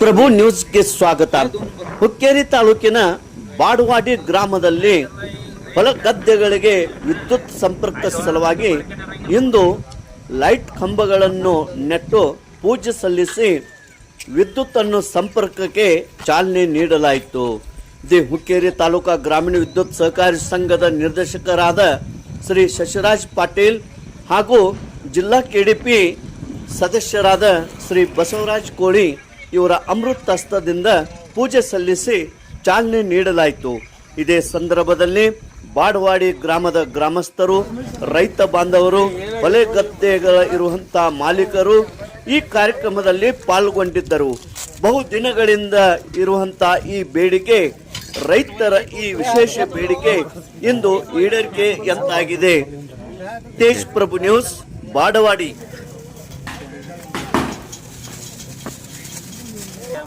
ಪ್ರಭು ನ್ಯೂಸ್ಗೆ ಸ್ವಾಗತ. ಹುಕ್ಕೇರಿ ತಾಲೂಕಿನ ಬಾಡವಾಡಿ ಗ್ರಾಮದಲ್ಲಿ ಹೊಲ ಗದ್ದೆಗಳಿಗೆ ವಿದ್ಯುತ್ ಸಂಪರ್ಕ ಸಲುವಾಗಿ ಇಂದು ಲೈಟ್ ಕಂಬಗಳನ್ನು ನೆಟ್ಟು ಪೂಜೆ ಸಲ್ಲಿಸಿ ವಿದ್ಯುತ್ತನ್ನು ಸಂಪರ್ಕಕ್ಕೆ ಚಾಲನೆ ನೀಡಲಾಯಿತು. ದಿ ಹುಕ್ಕೇರಿ ತಾಲೂಕಾ ಗ್ರಾಮೀಣ ವಿದ್ಯುತ್ ಸಹಕಾರಿ ಸಂಘದ ನಿರ್ದೇಶಕರಾದ ಶ್ರೀ ಶಶಿರಾಜ್ ಪಾಟೀಲ್ ಹಾಗೂ ಜಿಲ್ಲಾ ಕೆಡಿಪಿ ಸದಸ್ಯರಾದ ಶ್ರೀ ಬಸವರಾಜ್ ಕೋಳಿ ಇವರ ಅಮೃತ ಹಸ್ತದಿಂದ ಪೂಜೆ ಸಲ್ಲಿಸಿ ಚಾಲನೆ ನೀಡಲಾಯಿತು. ಇದೇ ಸಂದರ್ಭದಲ್ಲಿ ಬಾಡವಾಡಿ ಗ್ರಾಮದ ಗ್ರಾಮಸ್ಥರು, ರೈತ ಬಾಂಧವರು ಹೊಲೆ ಗದ್ದೆಗಳ ಇರುವಂತ ಮಾಲೀಕರು ಈ ಕಾರ್ಯಕ್ರಮದಲ್ಲಿ ಪಾಲ್ಗೊಂಡಿದ್ದರು. ಬಹು ದಿನಗಳಿಂದ ಇರುವಂತ ಈ ಬೇಡಿಕೆ, ರೈತರ ಈ ವಿಶೇಷ ಬೇಡಿಕೆ ಇಂದು ಈಡೇರಿಕೆ ಎಂತಾಗಿದೆ ತೇಜ್ ಪ್ರಭು ನ್ಯೂಸ್, ಬಾಡವಾಡಿ.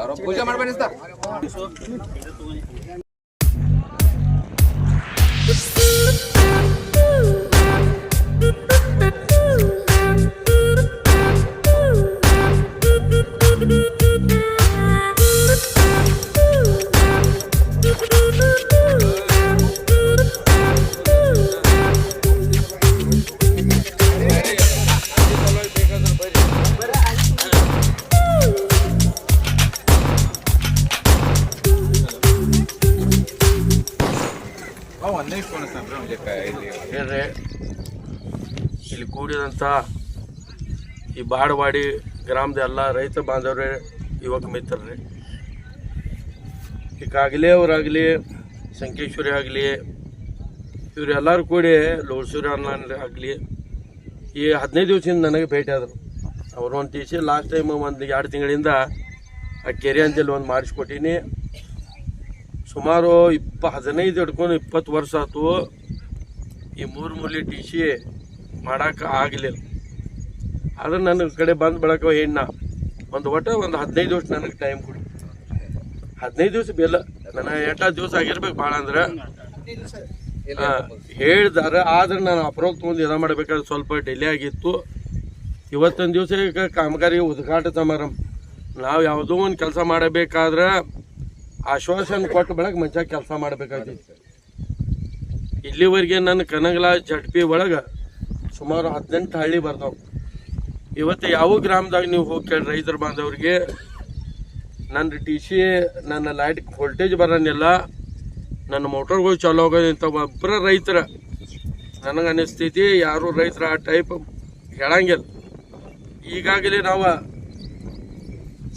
ಜರ ಕಡೆ ಏ ಹೇಳ್ರಿ. ಇಲ್ಲಿ ಕೂಡಿದಂಥ ಈ ಬಾಡವಾಡಿ ಗ್ರಾಮದ ಎಲ್ಲ ರೈತ ಬಾಂಧವ್ರೆ, ಯುವಕ ಮಿತ್ರರೇ. ಈ ಅವರಾಗಲಿ ಸಂಕೇಶ್ವರಿ ಆಗಲಿ ಇವರೆಲ್ಲರೂ ಕೂಡಿ ಲೋಡ್ಸೂರಿ ಅನ್ನ ಆಗಲಿ, ಈ ಹದಿನೈದು ದಿವಸದಿಂದ ನನಗೆ ಭೇಟಿ ಆದರು. ಅವರು ಒಂದು ಟಿ ಲಾಸ್ಟ್ ಟೈಮ್ ಒಂದು ಎರಡು ತಿಂಗಳಿಂದ ಆ ಕೆರೆ ಅಂತೇಳಿ ಒಂದು ಮಾಡಿಸ್ಕೊಟ್ಟೀನಿ. ಸುಮಾರು ಇಪ್ಪ ಹದಿನೈದು ಹಿಡ್ಕೊಂಡು ಇಪ್ಪತ್ತು ವರ್ಷ ಆಯ್ತು ಈ ಮೂರು ಮೂಲಿ ಟಿ ಸಿ ಮಾಡೋಕೆ ಆಗಲಿಲ್ಲ. ಆದ್ರೆ ನನ್ನ ಕಡೆ ಬಂದು ಬೆಳಕ ಹೆಣ್ಣ ಒಂದು ಒಟ್ಟು ಒಂದು ಹದಿನೈದು ದಿವಸ ನನಗೆ ಟೈಮ್ ಕೊಡಿ. ಹದಿನೈದು ದಿವಸ ಬೆಲ್ಲ ನನ್ನ ಎಂಟು ದಿವಸ ಆಗಿರ್ಬೇಕು ಭಾಳ ಅಂದ್ರೆ. ಹೇಳಿದಾರ, ಆದ್ರೆ ನಾನು ಅಪ್ರೋಕ್ ತೊಗೊಂಡು ಇದು ಮಾಡಬೇಕಾದ್ರೆ ಸ್ವಲ್ಪ ಡಿಲೇ ಆಗಿತ್ತು. ಇವತ್ತೊಂದು ದಿವಸ ಈಗ ಕಾಮಗಾರಿ ಉದ್ಘಾಟ ಸಮಾರಂಭ. ನಾವು ಯಾವುದೋ ಒಂದು ಕೆಲಸ ಮಾಡಬೇಕಾದ್ರೆ ಆಶ್ವಾಸನೆ ಕೊಟ್ಟ ಬೆಳಗ್ಗೆ ಮಂಚ ಕೆಲಸ ಮಾಡಬೇಕಾಗಿತ್ತು ಇಲ್ಲಿವರೆಗೆ ನನ್ನ ಕನಗಲ ಜಟ್ಪಿ ಒಳಗೆ ಸುಮಾರು ಹದಿನೆಂಟು ಹಳ್ಳಿ ಬರ್ತಾವೆ ಇವತ್ತು ಯಾವ ಗ್ರಾಮದಾಗ ನೀವು ಹೋಗಿ ಕೇಳಿ ರೈತರು ಬಾಂಧವ್ರಿಗೆ. ನನ್ನ ಟಿ ಸಿ, ನನ್ನ ಲೈಟ್ ವೋಲ್ಟೇಜ್ ಬರೋಂಗಿಲ್ಲ ನನ್ನ ಮೋಟರ್ಗಳು ಚಾಲೂ ಆಗೋದಿಂತ ಒಬ್ಬರ ರೈತರ ನನಗೆ ಅನಿಸ್ತೈತಿ, ಯಾರು ರೈತರ ಆ ಟೈಪ್ ಹೇಳಂಗಿಲ್ಲ. ಈಗಾಗಲೇ ನಾವು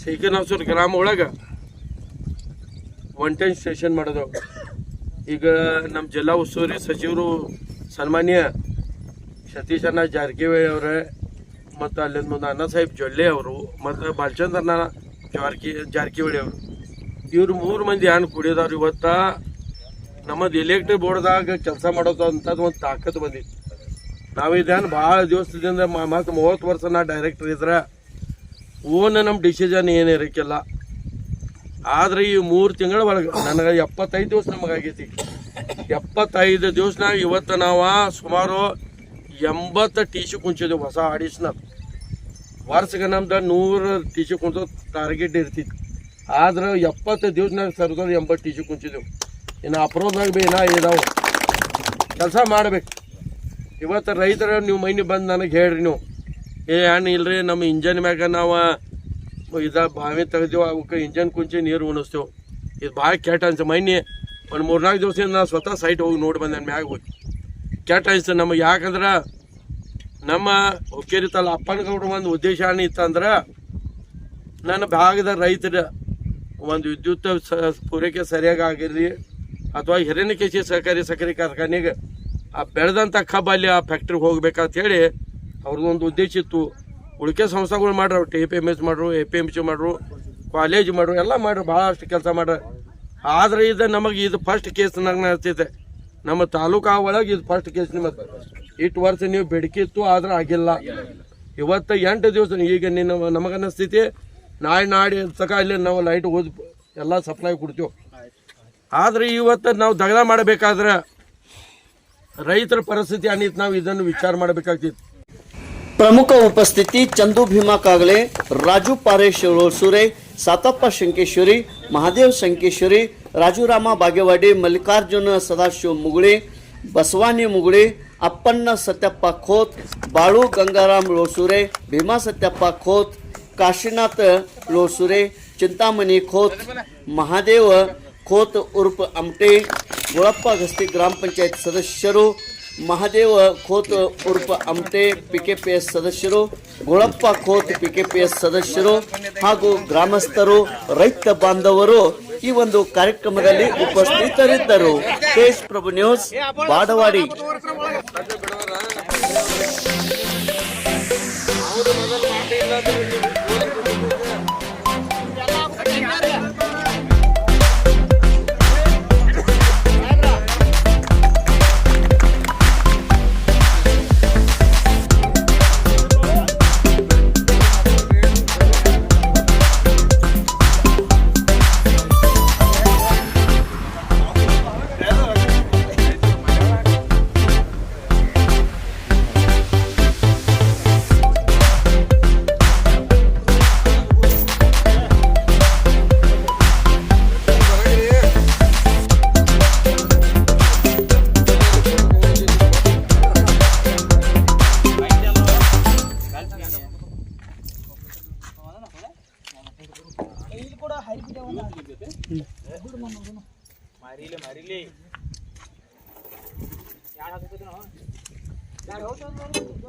ಸೀಕನಸೂರು ಗ್ರಾಮ ಒಳಗೆ ಒನ್ ಟೈಮ್ ಸ್ಟೇಷನ್ ಮಾಡೋದು. ಈಗ ನಮ್ಮ ಜಿಲ್ಲಾ ಉಸ್ತುವಾರಿ ಸಚಿವರು ಸನ್ಮಾನ್ಯ ಸತೀಶಣ್ಣ ಜಾರಕಿಹೊಳಿ ಅವರೇ, ಮತ್ತು ಅಲ್ಲಿಂದ ಮುಂದೆ ಅಣ್ಣ ಸಾಹೇಬ್ ಜೊಲ್ಲೆ ಅವರು, ಮತ್ತು ಬಾಲಚಂದ್ರನ ಜಾರಕಿ, ಜಾರಕಿಹೊಳಿ ಅವರು. ಇವ್ರು ಮೂರು ಮಂದಿ ಹಣ್ಣು ಕುಡಿಯೋದವ್ರು ಇವತ್ತ ನಮ್ಮದು ಎಲೆಕ್ಟ್ರಿಕ್ ಬೋರ್ಡ್ದಾಗ ಕೆಲಸ ಮಾಡೋದು ಅಂಥದ್ದು ಒಂದು ತಾಕತ್ತು ಬಂದಿತ್ತು ನಾವು ಇದೇನು ಭಾಳ ದಿವಸದಿಂದ ಮತ್ತು ಮೂವತ್ತು ವರ್ಷ ನಾ ಡೈರೆಕ್ಟರ್ ಇದ್ರೆ. ಓನ್ ನಮ್ಮ ಡಿಸಿಷನ್ ಏನು ಇರಕ್ಕಿಲ್ಲ ಆದ್ರೆ ಈ ಮೂರು ತಿಂಗಳ ಒಳಗೆ ನನಗೆ ಎಪ್ಪತ್ತೈದು ದಿವಸ ನಮಗಾಗೈತಿ. ಎಪ್ಪತ್ತೈದು ದಿವಸನಾಗ ಇವತ್ತು ನಾವು ಸುಮಾರು ಎಂಬತ್ತು ಟಿ ಸಿ ಕುಂಚಿದ್ವಿ ಹೊಸ ಆಡಿಷನ್ ವರ್ಷಕ್ಕೆ ನಮ್ದು ನೂರು ಟಿ ಸಿ ಕುಂಚೋ ಟಾರ್ಗೆಟ್ ಇರ್ತಿತ್ತು. ಆದ್ರೆ ಎಪ್ಪತ್ತು ದಿವಸನಾಗ ಸರ್ಕಾರ ಎಂಬತ್ತು ಟಿ ಸಿ ಕುಂಚಿದೆವು. ಇನ್ನು ಅಪ್ರೋದ್ನಾಗ ಬಿ ಇನ್ನ ಇದಾವೆ. ಕೆಲಸ ಮಾಡಬೇಕು. ಇವತ್ತು ರೈತರ ನೀವು ಮೈನಿ ಬಂದು ನನಗೆ ಹೇಳ್ರಿ ನೀವು. ಏ ಹಣ್ಣು ಇಲ್ರಿ, ನಮ್ಮ ಇಂಜನ್ ಮ್ಯಾಗ ನಾವು ಇದ ಬಾವಿ ತೆಗ್ದೇವು, ಅವಕ್ಕೆ ಇಂಜನ್ ಕುಂಚಿ ನೀರು ಉಣಿಸ್ತೇವೆ. ಇದು ಭಾಳ ಕೆಟ್ಟ ಅನ್ಸ. ಮೈನಿ ಒಂದು ಮೂರ್ನಾಲ್ಕು ದಿವಸದಿಂದ ನಾನು ಸ್ವತಃ ಸೈಟ್ ಹೋಗಿ ನೋಡಿ ಬಂದೆ ಮ್ಯಾಗ ಹೋಗಿ. ಕೆಟ್ಟ ಅನ್ಸ ನಮಗೆ. ಯಾಕಂದ್ರೆ ನಮ್ಮ ಹುಕ್ಕೇರಿ ತಲ್ಲ ಅಪ್ಪನಗೌಡ ಒಂದು ಉದ್ದೇಶ ಏನಿತ್ತಂದ್ರೆ ನನ್ನ ಭಾಗದ ರೈತರ ಒಂದು ವಿದ್ಯುತ್ ಪೂರೈಕೆ ಸರಿಯಾಗಿ ಆಗಿರಲಿ, ಅಥವಾ ಹಿರಣ್ಯಕೇಶಿ ಸಹಕಾರಿ ಸಕ್ಕರೆ ಕಾರ್ಖಾನೆಗೆ ಆ ಬೆಳೆದಂಥ ಕಬ್ಬಲ್ಲಿ ಆ ಫ್ಯಾಕ್ಟ್ರಿಗೆ ಹೋಗ್ಬೇಕಂತ ಹೇಳಿ ಅವ್ರದ್ದೊಂದು ಉದ್ದೇಶ ಇತ್ತು. ಉಳಿಕೆ ಸಂಸ್ಥೆಗಳು ಮಾಡ್ರು ಟಿ ಪಿ ಎಂ ಎಸ್ ಮಾಡ್ರು ಎ ಪಿ ಎಂ ಸಿ ಮಾಡ್ರು ಕಾಲೇಜ್ ಮಾಡ್ರು, ಎಲ್ಲ ಮಾಡ್ರು ಭಾಳಷ್ಟು ಕೆಲಸ ಮಾಡ್ರಿ. ಆದ್ರೆ ಇದು ನಮಗೆ ಇದು ಫಸ್ಟ್ ಕೇಸ್ ನಂಗೆ ಅನ್ಸ್ತೈತೆ ನಮ್ಮ ತಾಲೂಕಾ ಒಳಗೆ ಇದು ಫಸ್ಟ್ ಕೇಸ್ ನಿಮ್ಮದು. ಇಷ್ಟು ವರ್ಷ ನೀವು ಬೇಡಿಕೆ ಇತ್ತು, ಆದ್ರೆ ಆಗಿಲ್ಲ. ಇವತ್ತು ಎಂಟು ದಿವಸ ಈಗ ನಿನ್ನ ನಮಗ ಅನ್ನಿಸ್ತೈತಿ ನಾಳೆ ನಾಡಿ ತಕ ಇಲ್ಲಿ ನಾವು ಲೈಟ್ ಓದ್ ಎಲ್ಲ ಸಪ್ಲೈ ಕೊಡ್ತೀವಿ. ಆದ್ರೆ ಇವತ್ತು ನಾವು ದಗದ ಮಾಡಬೇಕಾದ್ರೆ ರೈತರ ಪರಿಸ್ಥಿತಿ ಅನ್ನಿತ್ತು ನಾವು ಇದನ್ನು ವಿಚಾರ ಮಾಡಬೇಕಾಗ್ತಿತ್ತು. प्रमुख उपस्थिती चंदू भीमा कागले राजू पारेश शिरोळसुरे सातप्पा शंकेश्वरी महादेव शंकेश्वरी राजूरामा बागेवाडे मल्लिकार्जुन सदाशिव मुगळे बसवानी मुगळे अप्पन्न सत्याप्पा खोत बाळू गंगाराम लोळसुरे भीमा सत्याप्पा खोत काशीनाथ लोळसुरे चिंतामणी खोत महादेव खोत उर्फ आमटे गोळप्पा घस्ती ग्रामपंचायत सदस्यरू ಮಹಾದೇವ ಖೋತ್ ಉರ್ಫ್ ಅಮಟೆ ಪಿಕೆಪಿಎಸ್ ಸದಸ್ಯರು ಗುಳಪ್ಪ ಖೋತ್ ಪಿಕೆಪಿಎಸ್ ಸದಸ್ಯರು ಹಾಗೂ ಗ್ರಾಮಸ್ಥರು ರೈತ ಬಾಂಧವರು ಈ ಒಂದು ಕಾರ್ಯಕ್ರಮದಲ್ಲಿ ಉಪಸ್ಥಿತರಿದ್ದರು. ತೇಜ್ ಪ್ರಭು ನ್ಯೂಸ್ ಬಾಡವಾಡಿ. ಮಾರಿಲಿ ಮಾರಿಲಿ ಯಾರು ಹಾಕ್ತಿದ್ರು